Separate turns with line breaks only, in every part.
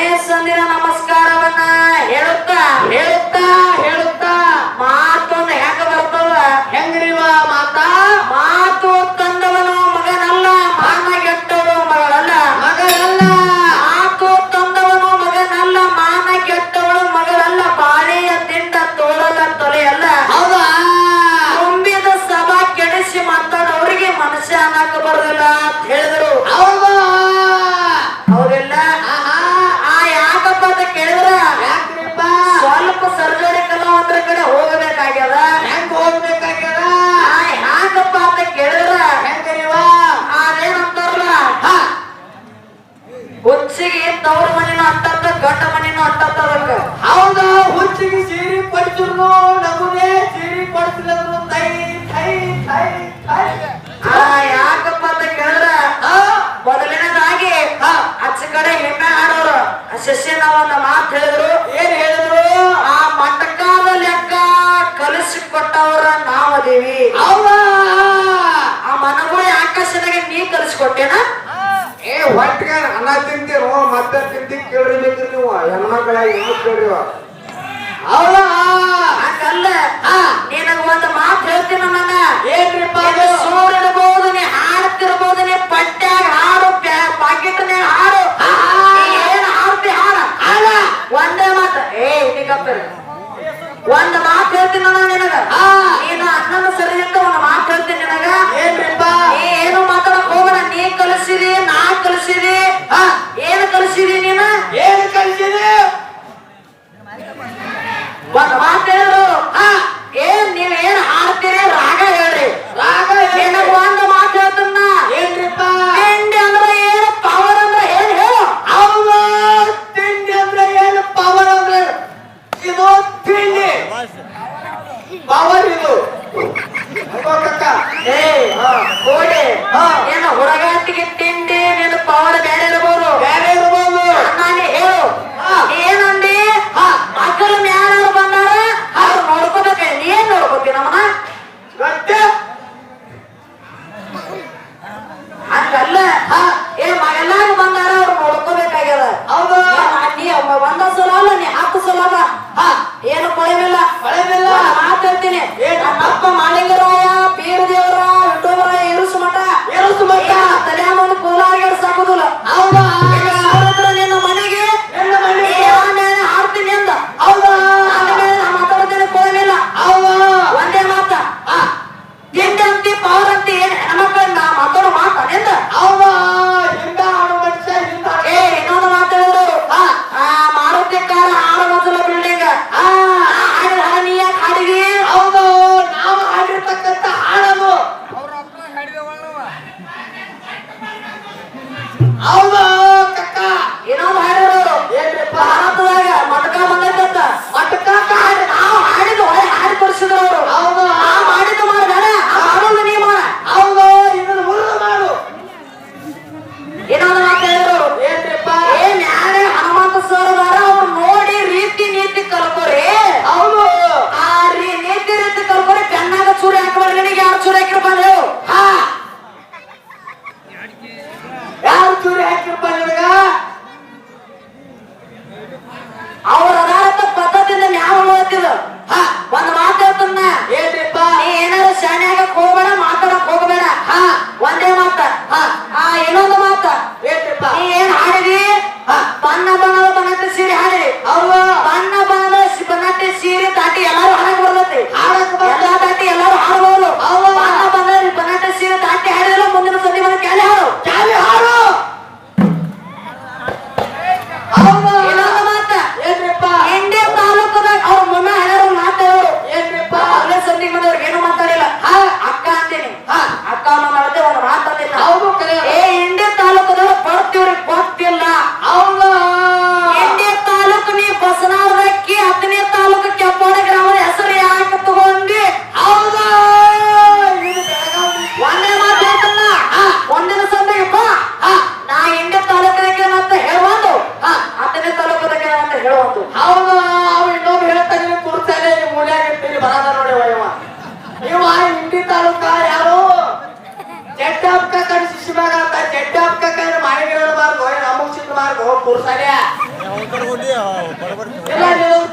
é Sandra ಹುಚ್ಚಿಗೆ ತವ್ರ ಮನಿನೂ ಅಂತ ಗಂಡ ಮನಿನೂ ಅಂತ ಅದಕ್ಕ.
ಹೌದ? ಹುಚ್ಚಿಗೆ ಸೀರಿ ಪಡಿಸಿದ್ರು ನಮಗೇ ಸೀರಿ ಪಡಿಸಿದ್ರು ತೈ ತೈ ತೈ ತೈ
ಆ ಯಾಕಪ್ಪ ಅಂತ ಕೇಳಿದ್ರ? ಮೊದಲಿನದಾಗಿ ಅಚ್ಚ ಕಡೆ ಹೆಮ್ಮೆ ಆಡೋರು. ಶಶಿನ ಒಂದು ಮಾತು ಹೇಳಿದ್ರು.
ಏನ್ ಹೇಳಿದ್ರು?
ಆ ಮಟಕಾದ ಲೆಕ್ಕ ಕಲಿಸಿ ಕೊಟ್ಟವ್ರ ನಾವದೇವಿ.
ಅವ
ಆ ಮನಗಳ ಆಕಾಶದಾಗ ನೀ ಕಲಿಸ್ಕೊಟ್ಟೇನಾ?
ಹೊಟ್ಟಿಗೆ ಅನ್ನ ತಿಂತೀರ ಮತ್ತೆ ತಿಂತಿ ಕೇಳ್ರಿ ಬೇಕ್ರಿ ನೀವು. ಹೆಣ್ಮಕ್ಳ ಹೆಣ್ಣು ಕೇಳ್ರಿ
ಅವ್ರ
ಹಂಗಲ್ಲ. ನಿನಗ ಒಂದು ಮಾತು ಹೇಳ್ತೀನಿ ನನ್ನ
ಏನ್ರಿಪ್ಪ
ಸೂರಿರ್ಬೋದು ನೀ ಹಾಡ್ತಿರ್ಬೋದು ನೀ ಪಟ್ಟ್ಯಾಗ ಹಾಡು ಪಾಕಿಟ್ನ್ಯಾಗ ಹಾಡು. ಏನ್ ಹಾಡ್ತಿ ಹಾಡ. ಅಲ್ಲ ಒಂದೇ ಮಾತು. ಏ ಇದಕ್ಕೆ ಒಂದ್ ಕಲಿಸಿದಿ ಏನು ಕಲಿಸಿದಿ ನೀನು?
ಏನು ಕಲಿಸಿದಿ
ಒಂದ್ ಮಾತು ಹೇಳು ಏನ್ ನೀವ್ ಏನ್ ಹಾಡ್ತೀರಿ? ರಾಗ ಹೇಳ್ರಿ.
ರಾಗ ಏನಪ್ಪ
ಒಂದ್ ಮಾತು ಹೇಳ್ತನ್ನ
ಏನ್ರಿಪ್ಪ?
ತಿಂಡಿ ಅಂದ್ರೆ ಏನು? ಪವರ್ ಅಂದ್ರೆ ಏನ್ ಹೇಳು.
ಹೌದು. ತಿಂಡಿ ಏನು? ಪವರ್ ಅಂದ್ರೆ ಇದು ತಿಂಡಿ.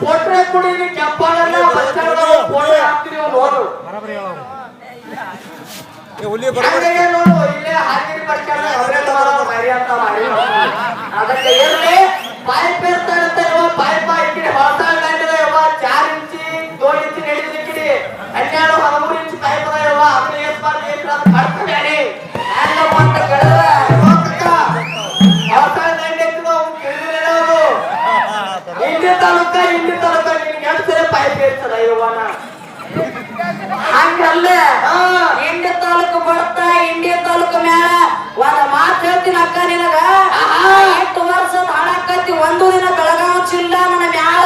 ಫೋಟೋ ಕೊಡಿ
ಕೆಂಪಾಗಲ್ಲ ಫೋಟೋ ಹಾಕ್ತೀರಿ ಹಂಗಲ್ಲ. ಇಂಡಿ ತಾಲೂಕು
ಬರ್ತಾ ಇಂಡಿ ತಾಲೂಕು ಮ್ಯಾಲ. ಒಂದ್ ಮಾತು ಹೇಳ್ತೀನಿ ಅಕ್ಕ ನಿನಗ. ಎಷ್ಟು ವರ್ಷ ಹಾಳಾಕತಿ ಒಂದು ದಿನ ಬೆಳಗಾವ್ ಜಿಲ್ಲಾ ನನ್ನ ಮ್ಯಾಲ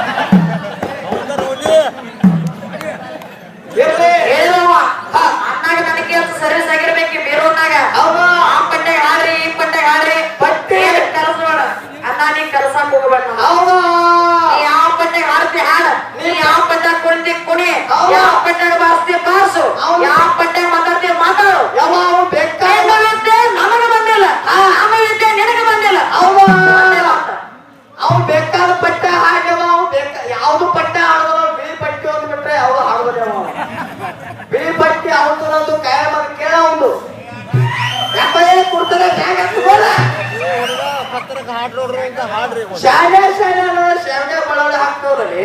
ಶಾಲೆ ಶಾಲೆ ಶಾಲೆ ಬಳವಡೆ ಹಾಕ್ತವ್ರಿ.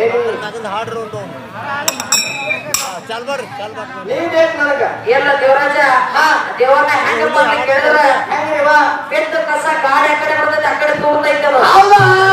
ನನಗ.
ಎಲ್ಲ ದೇವರಾಜ ಹಾ ದೇವರನ್ನ ಹೆಂಗ ಕೇಳಿದ್ರ
ಕಸ
ಗಾಡಿ ಆ ಕಡೆ ಆ ತೋರ್ತಾ